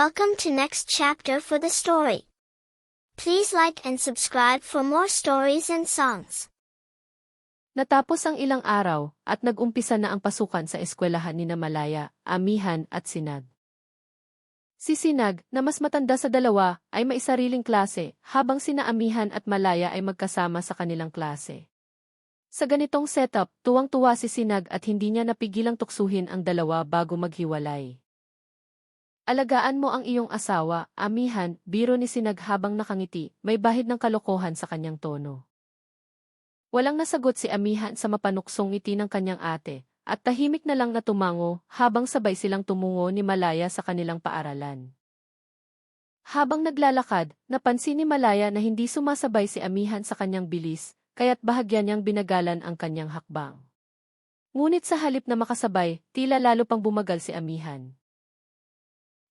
Welcome to next chapter for the story. Please like and subscribe for more stories and songs. Natapos ang ilang araw at nag-umpisa na ang pasukan sa eskwelahan ni Malaya, Amihan at Sinag. Si Sinag, na mas matanda sa dalawa, ay may sariling klase, habang sina Amihan at Malaya ay magkasama sa kanilang klase. Sa ganitong setup, tuwang-tuwa si Sinag at hindi niya napigilang tuksuhin ang dalawa bago maghiwalay. Alagaan mo ang iyong asawa, amihan, biro ni Sinag habang nakangiti, may bahid ng kalokohan sa kanyang tono. Walang nasagot si amihan sa mapanuksong ngiti ng kanyang ate, at tahimik na lang na tumango habang sabay silang tumungo ni Malaya sa kanilang paaralan. Habang naglalakad, napansin ni Malaya na hindi sumasabay si amihan sa kanyang bilis, kaya't bahagyan niyang binagalan ang kanyang hakbang. Ngunit sa halip na makasabay, tila lalo pang bumagal si amihan.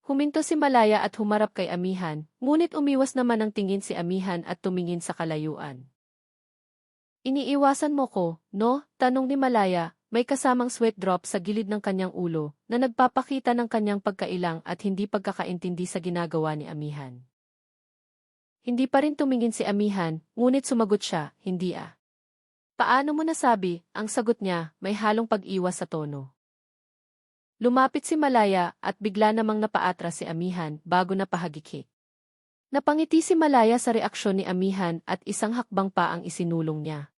Huminto si Malaya at humarap kay Amihan, ngunit umiwas naman ang tingin si Amihan at tumingin sa kalayuan. Iniiwasan mo ko, no? Tanong ni Malaya, may kasamang sweat drop sa gilid ng kanyang ulo, na nagpapakita ng kanyang pagkailang at hindi pagkakaintindi sa ginagawa ni Amihan. Hindi pa rin tumingin si Amihan, ngunit sumagot siya, hindi ah. Paano mo nasabi, ang sagot niya, may halong pag-iwas sa tono. Lumapit si Malaya at bigla namang napaatras si Amihan bago napahagikik. Napangiti si Malaya sa reaksyon ni Amihan at isang hakbang pa ang isinulong niya.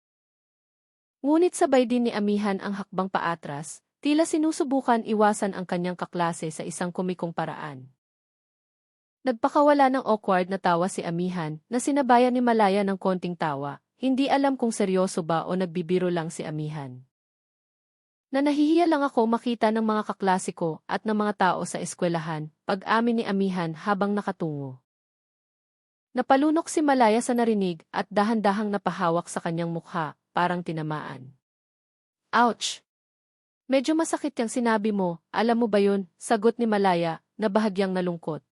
Ngunit sabay din ni Amihan ang hakbang paatras, tila sinusubukan iwasan ang kanyang kaklase sa isang kumikong paraan. Nagpakawala ng awkward na tawa si Amihan na sinabayan ni Malaya ng konting tawa, hindi alam kung seryoso ba o nagbibiro lang si Amihan na nahihiya lang ako makita ng mga kaklase ko at ng mga tao sa eskwelahan, pag-amin ni Amihan habang nakatungo. Napalunok si Malaya sa narinig at dahan-dahang napahawak sa kanyang mukha, parang tinamaan. Ouch! Medyo masakit yung sinabi mo, alam mo ba yun, sagot ni Malaya, na bahagyang nalungkot.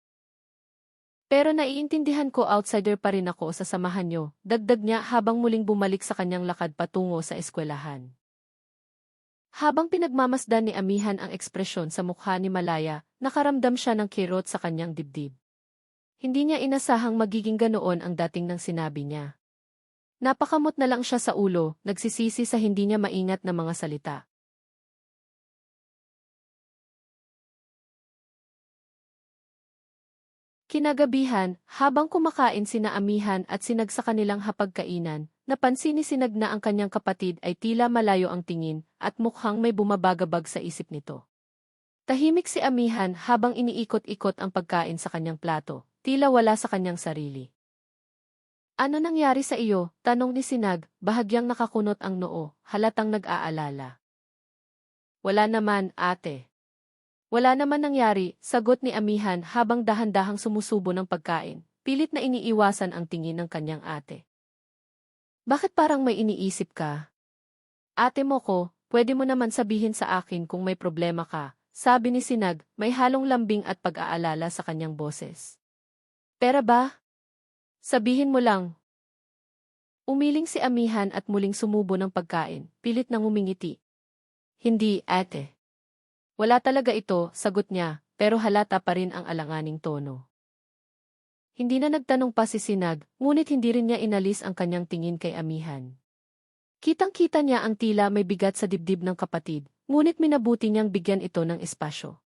Pero naiintindihan ko outsider pa rin ako sa samahan nyo, dagdag niya habang muling bumalik sa kanyang lakad patungo sa eskwelahan. Habang pinagmamasdan ni Amihan ang ekspresyon sa mukha ni Malaya, nakaramdam siya ng kirot sa kanyang dibdib. Hindi niya inasahang magiging ganoon ang dating ng sinabi niya. Napakamot na lang siya sa ulo, nagsisisi sa hindi niya maingat na mga salita. Kinagabihan, habang kumakain sina Amihan at sinag sa kanilang hapagkainan, napansin ni Sinag na ang kanyang kapatid ay tila malayo ang tingin at mukhang may bumabagabag sa isip nito. Tahimik si Amihan habang iniikot-ikot ang pagkain sa kanyang plato, tila wala sa kanyang sarili. Ano nangyari sa iyo? Tanong ni Sinag, bahagyang nakakunot ang noo, halatang nag-aalala. Wala naman, ate. Wala naman nangyari, sagot ni Amihan habang dahan-dahang sumusubo ng pagkain, pilit na iniiwasan ang tingin ng kanyang ate. Bakit parang may iniisip ka? Ate mo ko, pwede mo naman sabihin sa akin kung may problema ka, sabi ni Sinag, may halong lambing at pag-aalala sa kanyang boses. Pera ba? Sabihin mo lang. Umiling si Amihan at muling sumubo ng pagkain, pilit nang umingiti. Hindi, ate. Wala talaga ito, sagot niya, pero halata pa rin ang alanganing tono. Hindi na nagtanong pa si Sinag, ngunit hindi rin niya inalis ang kanyang tingin kay Amihan. Kitang-kita niya ang tila may bigat sa dibdib ng kapatid, ngunit minabuti niyang bigyan ito ng espasyo.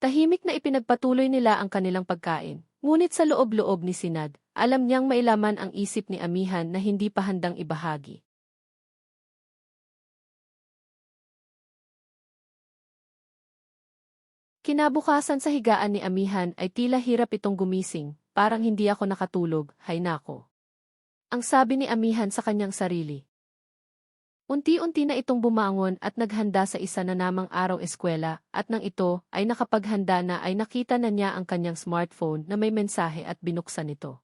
Tahimik na ipinagpatuloy nila ang kanilang pagkain, ngunit sa loob-loob ni Sinag, alam niyang mailaman ang isip ni Amihan na hindi pa handang ibahagi. Kinabukasan sa higaan ni Amihan ay tila hirap itong gumising, parang hindi ako nakatulog, hay nako. Ang sabi ni Amihan sa kanyang sarili. Unti-unti na itong bumangon at naghanda sa isa na namang araw eskwela at nang ito ay nakapaghanda na ay nakita na niya ang kanyang smartphone na may mensahe at binuksan ito.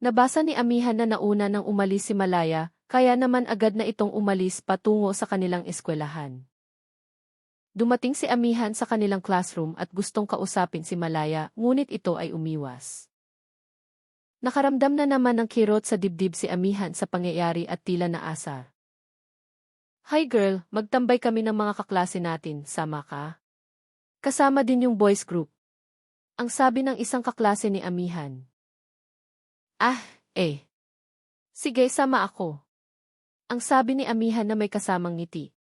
Nabasa ni Amihan na nauna nang umalis si Malaya, kaya naman agad na itong umalis patungo sa kanilang eskwelahan. Dumating si Amihan sa kanilang classroom at gustong kausapin si Malaya, ngunit ito ay umiwas. Nakaramdam na naman ng kirot sa dibdib si Amihan sa pangyayari at tila naasar. Hi girl, magtambay kami ng mga kaklase natin, sama ka? Kasama din yung boys group. Ang sabi ng isang kaklase ni Amihan. Ah, eh. Sige, sama ako. Ang sabi ni Amihan na may kasamang ngiti.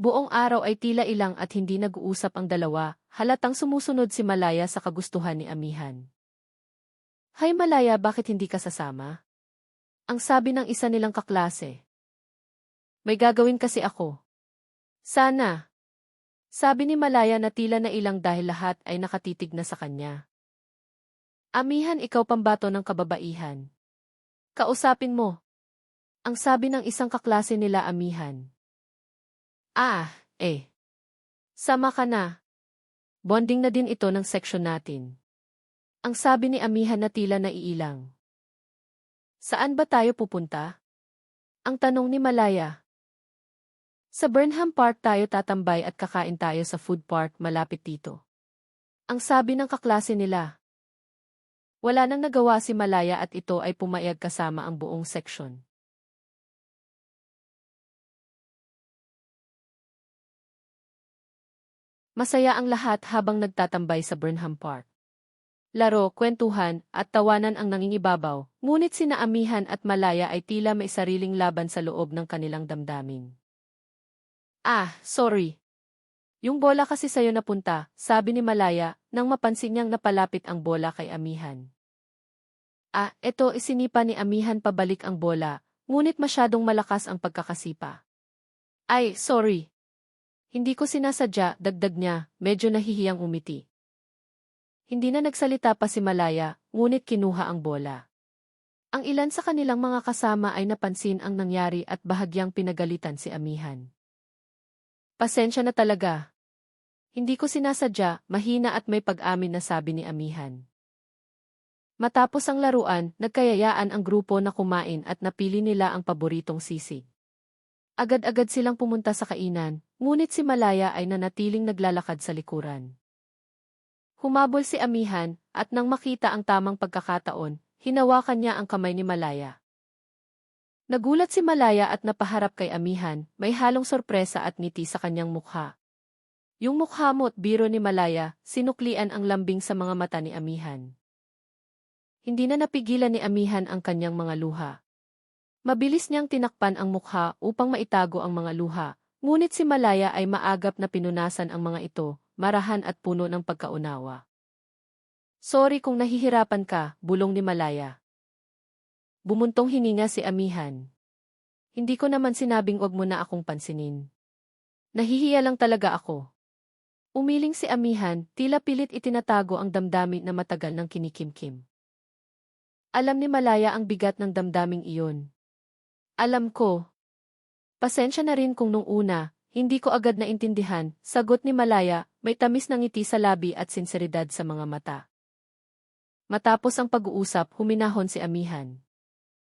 Buong araw ay tila ilang at hindi nag-uusap ang dalawa, halatang sumusunod si Malaya sa kagustuhan ni Amihan. Hay Malaya, bakit hindi ka sasama? Ang sabi ng isa nilang kaklase. May gagawin kasi ako. Sana. Sabi ni Malaya na tila na ilang dahil lahat ay nakatitig na sa kanya. Amihan ikaw pambato ng kababaihan. Kausapin mo. Ang sabi ng isang kaklase nila Amihan. Ah, eh. Sama ka na. Bonding na din ito ng section natin. Ang sabi ni Amihan na tila naiilang. Saan ba tayo pupunta? Ang tanong ni Malaya. Sa Burnham Park tayo tatambay at kakain tayo sa food park malapit dito. Ang sabi ng kaklase nila. Wala nang nagawa si Malaya at ito ay pumayag kasama ang buong section. Masaya ang lahat habang nagtatambay sa Burnham Park. Laro, kwentuhan, at tawanan ang nangingibabaw, ngunit sina Amihan at Malaya ay tila may sariling laban sa loob ng kanilang damdamin. Ah, sorry. Yung bola kasi sa'yo napunta, sabi ni Malaya, nang mapansin niyang napalapit ang bola kay Amihan. Ah, eto isinipa ni Amihan pabalik ang bola, ngunit masyadong malakas ang pagkakasipa. Ay, sorry. Hindi ko sinasadya, dagdag niya, medyo nahihiyang umiti. Hindi na nagsalita pa si Malaya, ngunit kinuha ang bola. Ang ilan sa kanilang mga kasama ay napansin ang nangyari at bahagyang pinagalitan si Amihan. Pasensya na talaga. Hindi ko sinasadya, mahina at may pag-amin na sabi ni Amihan. Matapos ang laruan, nagkayayaan ang grupo na kumain at napili nila ang paboritong sisig. Agad-agad silang pumunta sa kainan, ngunit si Malaya ay nanatiling naglalakad sa likuran. Humabol si Amihan, at nang makita ang tamang pagkakataon, hinawakan niya ang kamay ni Malaya. Nagulat si Malaya at napaharap kay Amihan, may halong sorpresa at ngiti sa kanyang mukha. Yung mukha mo at biro ni Malaya, sinuklian ang lambing sa mga mata ni Amihan. Hindi na napigilan ni Amihan ang kanyang mga luha. Mabilis niyang tinakpan ang mukha upang maitago ang mga luha, ngunit si Malaya ay maagap na pinunasan ang mga ito, marahan at puno ng pagkaunawa. Sorry kung nahihirapan ka, bulong ni Malaya. Bumuntong hininga si Amihan. Hindi ko naman sinabing wag mo na akong pansinin. Nahihiya lang talaga ako. Umiling si Amihan, tila pilit itinatago ang damdamin na matagal ng kinikimkim. Alam ni Malaya ang bigat ng damdaming iyon. Alam ko. Pasensya na rin kung nung una, hindi ko agad naintindihan, sagot ni Malaya, may tamis ng ngiti sa labi at sinseridad sa mga mata. Matapos ang pag-uusap, huminahon si Amihan.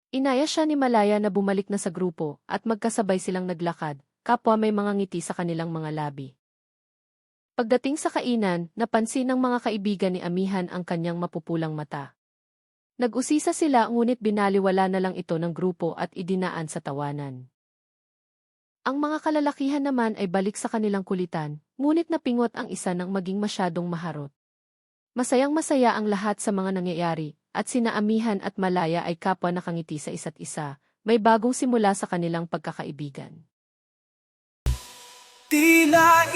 Inaya siya ni Malaya na bumalik na sa grupo at magkasabay silang naglakad, kapwa may mga ngiti sa kanilang mga labi. Pagdating sa kainan, napansin ng mga kaibigan ni Amihan ang kanyang mapupulang mata. Nag-usisa sila ngunit binaliwala na lang ito ng grupo at idinaan sa tawanan. Ang mga kalalakihan naman ay balik sa kanilang kulitan, ngunit napingot ang isa ng maging masyadong maharot. Masayang masaya ang lahat sa mga nangyayari, at sina Amihan at Malaya ay kapwa nakangiti sa isa't isa, may bagong simula sa kanilang pagkakaibigan. Tila